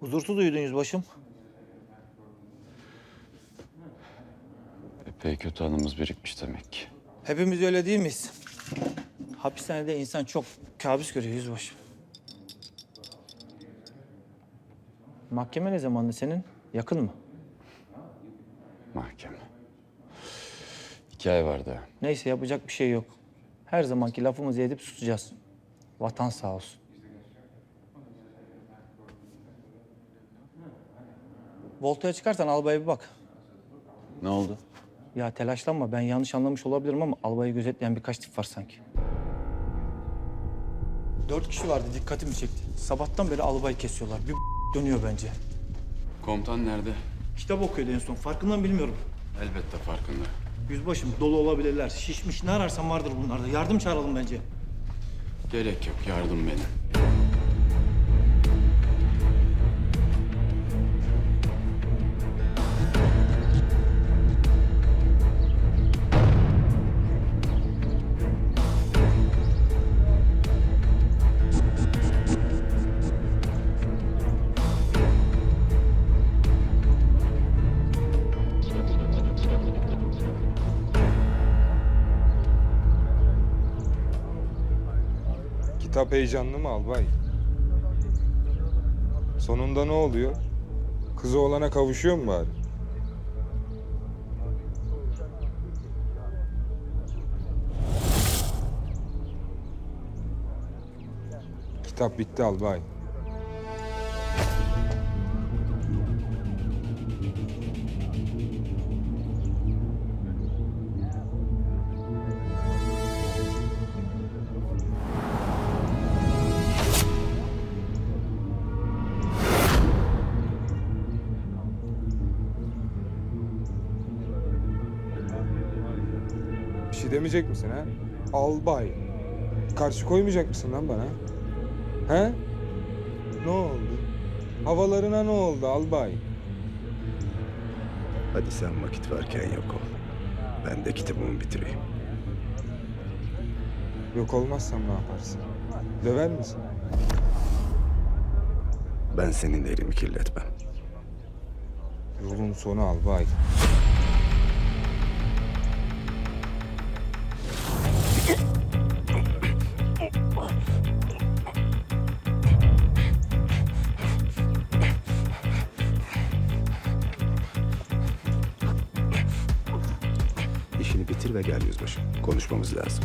Huzursuz uyudun yüzbaşım. Epey kötü anımız birikmiş demek ki. Hepimiz öyle değil miyiz? Hapishanede insan çok kabus görüyor yüzbaşım. Mahkeme ne zamandı senin? Yakın mı? Mahkeme. İki ay var daha. Neyse yapacak bir şey yok. Her zamanki lafımızı edip susacağız. Vatan sağ olsun. Volta'ya çıkarsan albaya bir bak. Ne oldu? Ya telaşlanma ben yanlış anlamış olabilirim ama albayı gözetleyen birkaç tip var sanki. Dört kişi vardı dikkatimi çekti. Sabahtan beri albayı kesiyorlar. Bir dönüyor bence. Komutan nerede? Kitap okuyordu en son. Farkında mı bilmiyorum. Elbette farkında. Yüzbaşım dolu olabilirler. Şişmiş ne ararsan vardır bunlarda. Yardım çağıralım bence. Gerek yok, yardım benim. Kitap heyecanlı mı albay? Sonunda ne oluyor? Kızı olana kavuşuyor mu bari? Kitap bitti albay. Demeyecek misin ha? Albay. Karşı koymayacak mısın lan bana? He? Ne oldu? Havalarına ne oldu albay? Hadi sen vakit varken yok ol. Ben de kitabımı bitireyim. Yok olmazsam ne yaparsın? Döver misin? Ben senin de elimi kirletmem. Yolun sonu albay. Bitir ve gel yüzbaşı. Konuşmamız lazım.